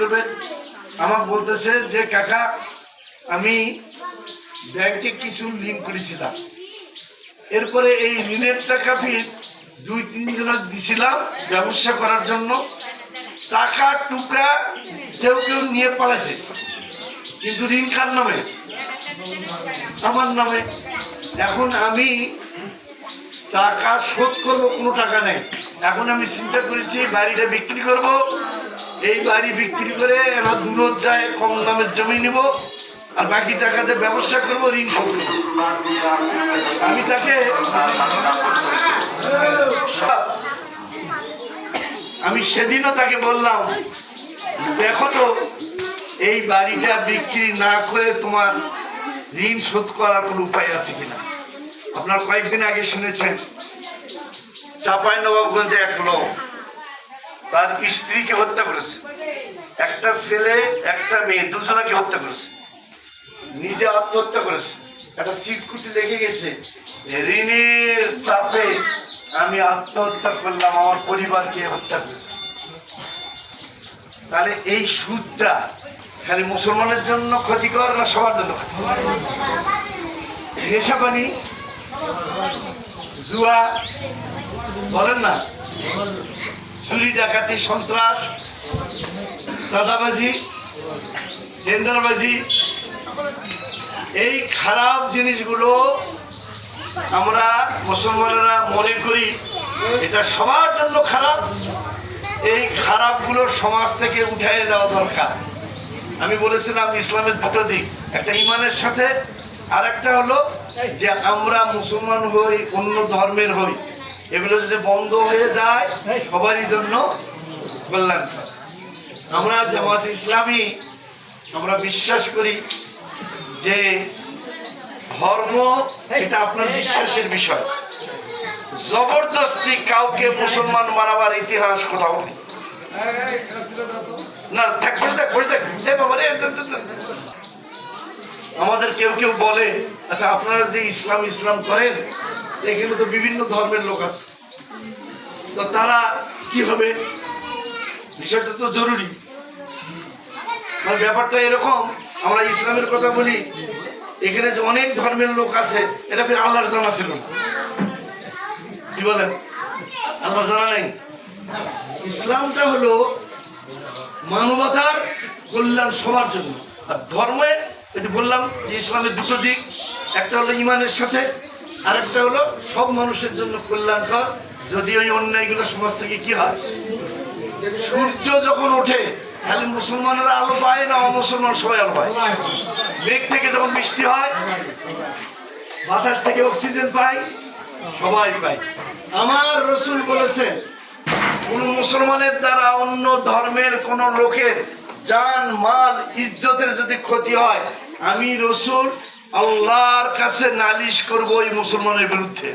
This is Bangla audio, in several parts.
করবে। আমাকে বলতেছে যে, কাকা, আমি ব্যাংকে কিছু ঋণ করেছিলাম। এরপরে এই ঋণের টাকা ফির দুই, তিন জনের দিছিলাম ব্যবসা করার জন্য। টাকা টুকা কেউ কেউ নিয়ে পালাইছে। কিন্তু ঋণ কার নামে? আমার নামে। এখন আমি টাকা শোধ করব, কোনো টাকা নেই। এখন আমি চিন্তা করেছি, বাড়িটা বিক্রি করব। এই বাড়ি বিক্রি করে এরা দূর যায় কম দামের জমি নিব, আর বাকি টাকাতে ব্যবসা করব, ঋণ শোধ আমি তাকে আমি সেদিনও তাকে বললাম, দেখো তো, এই বাড়িটা বিক্রি না করে তোমার ঋণ শোধ করার কোনো উপায় আছে কিনা? আপনার কয়েকদিন আগে শুনেছেন চাপাই নবাবগঞ্জে এক লোক তার স্ত্রীকে হত্যা করেছে। একটা ছেলে, একটা মেয়ে, দুজনাকে হত্যা করেছে। নিজে আত্মহত্যা করেছে। একটা চিরকুটি লেগে গেছে। ঋণের চাপে আমি আত্মহত্যা করলাম, আমার পরিবারকে হত্যা করেছে। তাহলে এই সুদটা খালি মুসলমানের জন্য ক্ষতিকর না সবার জন্য? নেশাপানি জুয়া? বলেন না। চুরি, ডাকাতি, সন্ত্রাস, চাঁদাবাজি, টেন্ডারবাজি, এই খারাপ জিনিসগুলো আমরা মুসলমানেরা মনে করি এটা সবার জন্য খারাপ। এই খারাপগুলো সমাজ থেকে উঠাই দেওয়া দরকার। আমি বলেছিলাম ইসলামের দুটো দিক একটা ইমানের সাথে আর একটা হলো যে আমরা মুসলমান হই, অন্য ধর্মের হই। এগুলো যদি বন্ধ হয়ে যায় সবারই জন্য কল্যাণ আমরা জামাত ইসলামী আমরা বিশ্বাস করি যে ধর্ম এটা আপনার বিশ্বাসের বিষয়। জবরদস্তি কাউকে মুসলমান বানাবার ইতিহাস কোথাও নেই। না থাক বসে থাক আমাদের কেউ কেউ বলে আচ্ছা আপনারা যে ইসলাম ইসলাম করেন, এখানে তো বিভিন্ন ধর্মের লোক আছে। তো তারা কি হবে? বিষয়টা তো জরুরি। মানে ব্যাপারটা এরকম, আমরা ইসলামের কথা বলি, এখানে যে অনেক ধর্মের লোক আছে, এটা ফির আল্লাহর জানা ছিল কি বলেন? আল্লাহর জানা নেই? ইসলামটা হলো মানবতার কল্যাণ সবার জন্য। আর ধর্মে যে বললাম যে ইসলামের দুটো দিক, একটা হলো ইমানের সাথে আর একটা হলো সব মানুষের জন্য কল্যাণকর। যদি ওই অন্যায়গুলো সমাজ থেকে কি হয়? সূর্য যখন ওঠে খালি মুসলমানেরা আলো পায় না অমুসলমান সবাই আলো পায়? মেঘ থেকে যখন বৃষ্টি হয়, বাতাস থেকে অক্সিজেন পাই সবাই পায়। আমার রসুল বলেছেন, কোন মুসলমানের দ্বারা অন্য ধর্মের কোন লোকের জান মাল ইজ্জতের যদি ক্ষতি হয় আমি রসুল আল্লাহর কাছে নালিশ করব ওই মুসলমানের বিরুদ্ধে।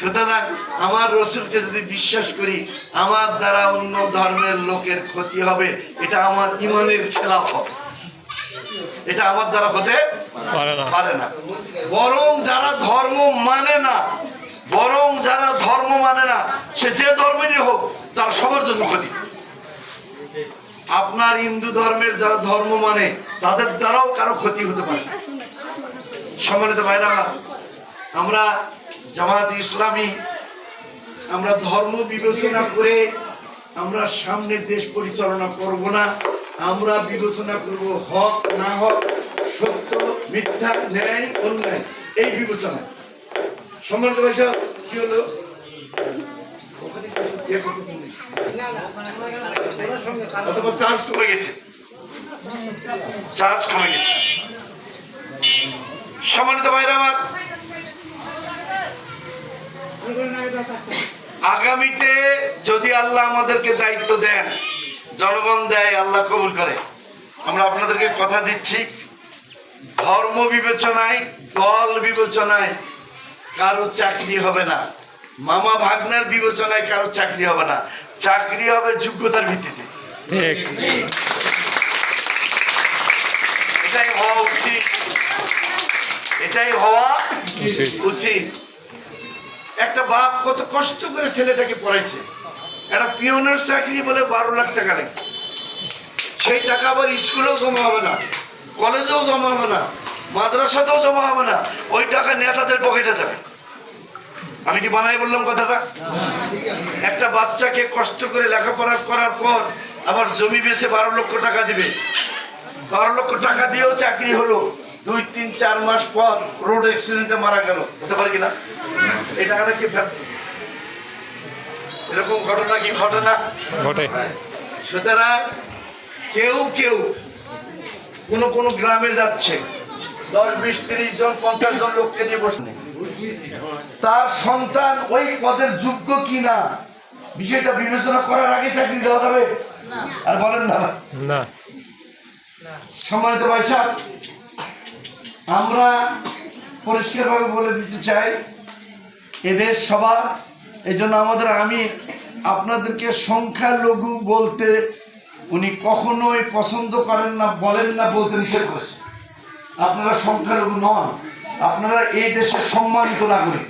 সুতরাং আমার রসুলকে যদি বিশ্বাস করি আমার দ্বারা অন্য ধর্মের লোকের ক্ষতি হবে এটা আমার ইমানের খেলাফ হবে এটা আমার দ্বারা হতে পারে না। পারে না। বরং যারা ধর্ম মানে না বরং যারা ধর্ম মানে না সে যে ধর্মেরই হোক তার সবার জন্য ক্ষতি। আপনার হিন্দু ধর্মের যারা ধর্ম মানে তাদের দ্বারাও কারও ক্ষতি হতে পারে। সম্মানিত ভাইরা, আমরা জামাত ইসলামী, আমরা ধর্ম বিবেচনা করে আমরা সামনে দেশ পরিচালনা করব না। আমরা বিবেচনা করব হক, না হক, সত্য, মিথ্যা, ন্যায়, অন্যায়। এই বিবেচনা। সম্মানিত ভাই কি হলো? ওখানে চার্জ কমে গেছে। সম্মানিত ভাইরা আমার, আগামীতে যদি আল্লাহ আমাদেরকে দায়িত্ব দেন, জনগণ দেয়, আল্লাহ কবুল করে। আমরা আপনাদেরকে কথা দিচ্ছি, ধর্ম বিবেচনায়, দল বিবেচনায় কারও চাকরি হবে না। মামা ভাগ্নের বিবেচনায় কারও চাকরি হবে না। চাকরি হবে যোগ্যতার ভিত্তিতে। এটাই হওয়া উচিত। এটাই হওয়া উচিত। একটা বাপ কত কষ্ট করে ছেলেটাকে পড়াইছে। একটা পিওনের চাকরি বলে বারো লাখ টাকা লাগে। সেই টাকা আবার স্কুলেও জমা হবে না কলেজেও জমা হবে না মাদ্রাসাতেও জমা হবে না। ওই টাকা নেতাদের পকেটে যাবে। আমি কি বানাই বললাম কথাটা? একটা বাচ্চাকে কষ্ট করে লেখাপড়া করার পর আবার জমি বেছে বারো লক্ষ টাকা দিবে। বারো লক্ষ টাকা দিয়েও চাকরি হলো। দুই তিন চার মাস পর রোড অ্যাক্সিডেন্টে মারা গেল। হতে পারে কিনা? এই টাকাটা কি এরকম ঘটনা কি ঘটে না ঘটে। সুতরাং কেউ কেউ কোন কোন গ্রামে যাচ্ছে। দশ বিশ তিরিশ জন পঞ্চাশ জন লোককে নিয়ে বসে। তার সন্তান ওই পদের যোগ্য কিনা বিষয়টা বিবেচনা করার আগে চাকরি দেওয়া যাবে? আর বলেন না। না। সম্মানিত ভাই সাহেব, আমরা পরিষ্কারভাবে বলে দিতে চাই এদের সবার এই জন্য আমাদের আমি আপনাদেরকে সংখ্যালঘু বলতে উনি কখনোই পছন্দ করেন না বলেন না বলতে নিষেধ করেছে। আপনারা সংখ্যালঘু নন। আপনারা এই দেশের সম্মানিত নাগরিক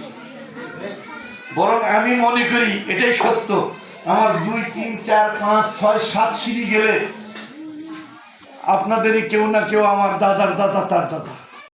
বরং আমি মনে করি এটাই সত্য। আমার দুই, তিন, চার, পাঁচ, ছয়, সাত সিঁড়ি গেলে আপনাদেরই কেউ না কেউ আমার দাদার দাদা, তার দাদা।